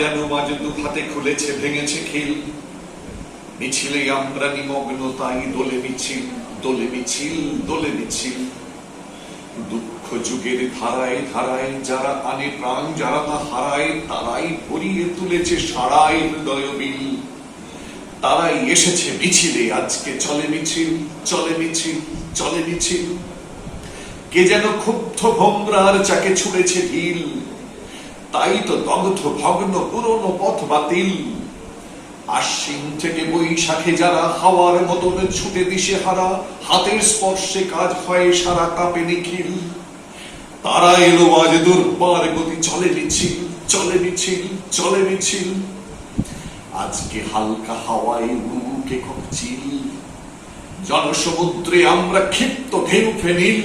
যেন মাঝ দুখাতে খুলেছে, ভেঙেছে খিল। মিছিলে আমরা নিমগ্ন তাই দোলে মিছিল দোলে মিছিল দোলে মিছিল। দুঃখ যুগের ধারায় ধারায় যারা আনে প্রাণ, যারা তা হারায়, তারাই ভরিয়ে তুলেছে সারাই হৃদয় বিল তারাই এসেছে মিছিলে, আজকে চলে মিছিল চলে মিছিল চলে মিছিল। কে যেন ক্ষুব্ধ ভোমরার যাকে ছুড়েছে ঢিল। তাই তো দগ্ধ ভগ্ন পুরনো পথ বাতিল। আশ্বিন থেকে বৈশাখে যারা হাওয়ার মতন ছুটে দিশে হারা, হাতের স্পর্শে কাজ হয় সারা কাপে নিখিল। তারা এলো আজ দুর্বার গতি, চলে মিছিল চলে মিছিল চলে মিছিল। আজকে হালকা হাওয়ায় বুকে ককচিল জনসমুদ্রে আমরা ক্ষিপ্ত ঢেউ ফেনিল।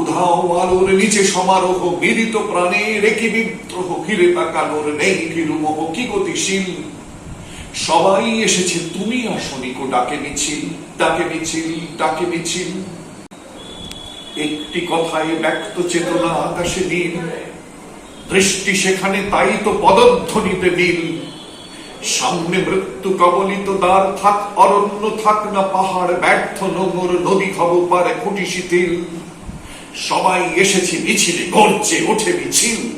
উধাও আলোর নিচে সমারোহ, মিলিত প্রাণে রেখে বিদ্রোহ ফিরে তাকানোর নেই ফিরুমোহ কি গতিশীল? সবাই এসেছে, তুমি আসনিকো ডাকে মিছিল ডাকে মিছিল ডাকে মিছিল। একটি কথায় ব্যক্ত চেতনা আকাশে নীল, দৃষ্টি সেখানে তাই তো পদধ্বনিতে নীল। সামনে মৃত্যু কবলিত দ্বার, থাক অরণ্য, থাক না পাহাড়, ব্যর্থ নোংর নদী খব পারে খুঁটি শিথিল। সবাই এসেছে মিছিলে গর্জে ওঠে মিছিল।